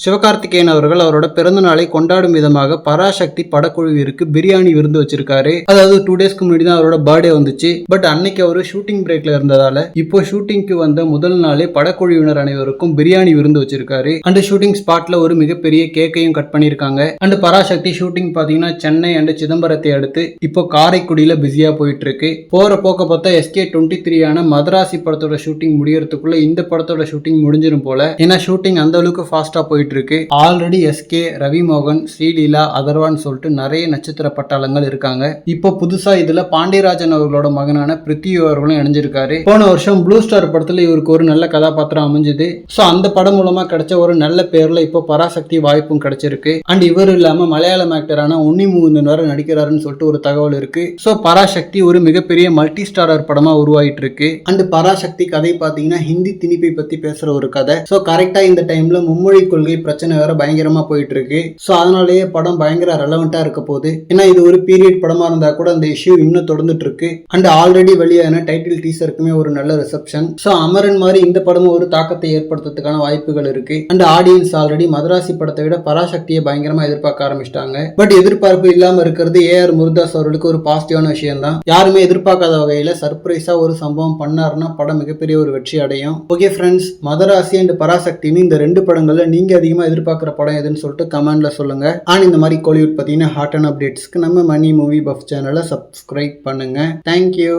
சிவகார்த்திகேயன் அவர்கள் அவரோட பிறந்த நாளை கொண்டாடும் விதமாக பராசக்தி படக்குழுவிற்கு பிரியாணி விருந்து வச்சிருக்காரு. அதாவது டூ டேஸ்க்கு முன்னாடி தான் அவரோட பர்த்டே வந்துச்சு. பட் அன்னைக்கு அவர் ஷூட்டிங் பிரேக்ல இருந்ததால இப்போ ஷூட்டிங்க்கு வந்த முதல் நாளே படக்குழுவினர் அனைவருக்கும் பிரியாணி விருந்து வச்சிருக்காரு. அண்ட் ஷூட்டிங் ஸ்பாட்ல ஒரு மிகப்பெரிய கேக்கையும் கட் பண்ணியிருக்காங்க. அண்ட் பராசக்தி ஷூட்டிங் பாத்தீங்கன்னா சென்னை அண்ட் சிதம்பரத்தை அடுத்து இப்போ காரைக்குடியில பிஸியா போயிட்டு இருக்கு போற போக்க பார்த்தா எஸ்கே டுவெண்ட்டி ஆன மதராசி படத்தோட ஷூட்டிங் முடியறதுக்குள்ள இந்த படத்தோட ஷூட்டிங் முடிஞ்சிடும் போல. ஏன்னா ஷூட்டிங் அந்த அளவுக்கு ஃபாஸ்டா போயிட்டு இருக்கு ஆல்ரெடி எஸ்கே ரவி மோகன் ஸ்ரீலீலா அதர்வான் சொல்லிட்டு நிறைய நட்சத்திர பட்டாளங்கள் இருக்காங்க. இப்போ புதுசா இதுல பாண்டியராஜன் அவர்களோட மகனான பிருத்வி அவர்களும் இணைஞ்சிருக்காரு. போன வருஷம் ப்ளூ ஸ்டார் படத்துல இவருக்கு ஒரு நல்ல கதாபாத்திரம் அமைஞ்சது. ஸோ அந்த படம் மூலமா கிடைச்ச ஒரு நல்ல பேர்ல இப்போ பராசக்தி வாய்ப்பும் கிடைச்சிருக்கு. அண்ட் இவர் இல்லாம மலையாளம் ஆக்டரான உன்னி முகுந்தன் வர நடிக்கிறாருன்னு சொல்லிட்டு ஒரு தகவல் இருக்கு. ஸோ பராசக்தி ஒரு மிகப்பெரிய மல்டி ஸ்டாரர் படமா உருவாயிட்டு இருக்கு அண்ட் பராசக்தி கதை பாத்தீங்கன்னா ஹிந்தி திணிப்பை பத்தி பேசுற ஒரு கதை. ஸோ கரெக்டா இந்த டைம்ல மும்மொழி கொள்கை பிரச்சனை வேற பயங்கரமா போயிட்டு இருக்கு ஸோ அதனாலேயே படம் பயங்கர ரெலவெண்டா இருக்க போகுது. ஏன்னா இது ஒரு பீரியட் படமா இருந்தா கூட அந்த இஷ்யூ இன்னும் தொடர்ந்துட்டு இருக்கு அண்ட் ஆல்ரெடி வெளியான டைட்டில் டீசருக்குமே ஒரு நல்ல ரிசப்ஷன் ஸோ அமரன் மாதிரி இந்த படமும் ஒரு தாக்கத்தை ஏற்படுத்துறதுக்கான வாய்ப்புகள் இருக்கு. அண்ட் ஆடியன்ஸ் ஆல்ரெடி மதராசி படத்தை விட பராசக்தியை பயங்கரமா எதிர்பார்க்க ஆரம்பிச்சிட்டாங்க. பட் எதிர்பார்ப்பு இல்லாம இருக்கிறது ஏஆர் முருதாஸ் அவர்களுக்கு ஒரு பாசிட்டிவான விஷயம் தான் யாருமே எதிர்பார்க்காத வகையில சர்ப்ரைஸா ஒரு சம்பவம் பண்ணாருன்னா படம் மிகப்பெரிய ஒரு வெற்றி அடையும். ஓகே ஃப்ரெண்ட்ஸ் மதராசி அண்ட் பராசக்தின்னு இந்த ரெண்டு படங்கள்ல நீங்க அதிகமாக எதிர்பார்க்குற படம் எதுன்னு சொல்லிட்டு கமெண்டில் சொல்லுங்கள் ஆனால் இந்த மாதிரி கோலிவுட் பார்த்தீங்கன்னா ஹாட் அண்ட் அப்டேட்ஸ்க்கு நம்ம மணி மூவி பஃப் சேனலை சப்ஸ்கிரைப் பண்ணுங்க. Thank you